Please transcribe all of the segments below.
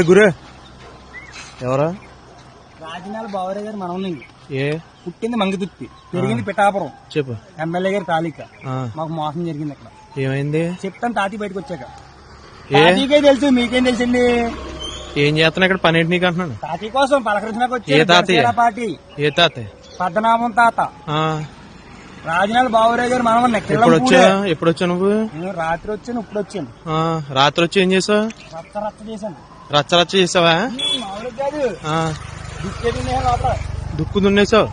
గురే. ఎవరా? రాజనాల బావరే గారు మనం ఏ? పుట్టింది మంగతుత్తి పెరిగింది పిఠాపురం. చెప్పు. ఎమ్మెల్యే గారి తాలిక. మాకు మోసం జరిగింది అక్కడ. ఏమైంది? చెప్తాను తాతి బయటకు వచ్చాక. ఏ? తాతీకే తెలుసు మీకేం తెలిసింది ఏం చేస్తున్నా ఇక్కడ? పని నీకు అంటున్నాను? తాతీ కోసం తాతయ్య? జనసేన పార్టీ. ఏ తాత పద్మనాభం తాత. రాజనాల బావరే గారు మనం ఎప్పుడు వచ్చా ఎప్పుడు వచ్చా నువ్వు? రాత్రి వచ్చాను ఇప్పుడు వచ్చాను. రాత్రి వచ్చి ఏం చేసావు? రచ్చ రచ్చ చేశాను. రచ్చ రచ్చ చేసావా దుక్కు దున్నేసావు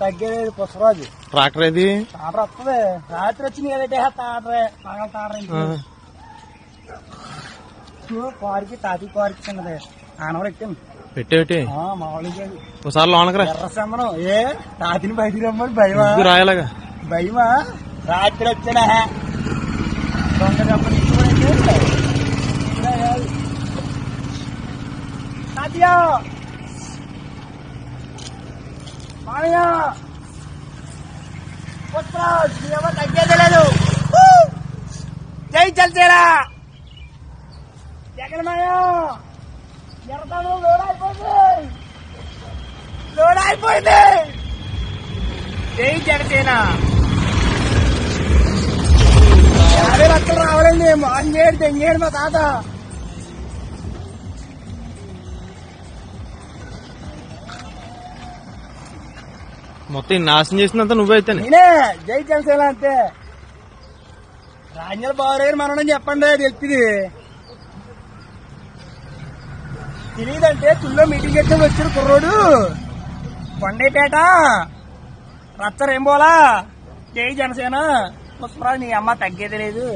తగ్గేది పుష్పరాజు ట్రాక్టర్ ఏది? తాడ్ర వస్తుంది. రాత్రి వచ్చి నేదంటే తాడ్రే పగల తాడ్ర ఆ, కారుకి తాతి కారుకి చిన్నది. ఆనవరు ఎక్కాను పెట్టే పెట్టి ఆ, మామూలు కాదు ఒకసారి లోనకరా. ఎర్ర సంబరం. ఏ తాతిని బయటికి రమ్మని భయమా? రాయలాగా. భయమా? రాత్రి వచ్చాడా? దొంగ దెబ్బలు ఇచ్చుకోండి మామయ్య! జై చల్చేరా జగన్మయ్య ఎరతాను లోడ్ అయిపోయింది అయిపోయింది జై జనసేన. యాభై లక్షలు రావాలండి. మోహన్ తెంగేడు మా తాత. మొత్తం నాశనం చేసినంత నువ్వైతే నేనే జై జనసేన అంతే రాజ్యాల బాబు గారు మనని చెప్పండి తెలిసింది తెలియదంటే తుల్లో మీటింగ్ చేస్తే వచ్చారు కుర్రోడు. కొండేపేట రచ్చ రేంబోలా. జై జనసేన. పుష్పరాజు నీ అమ్మ తగ్గేది లేదు.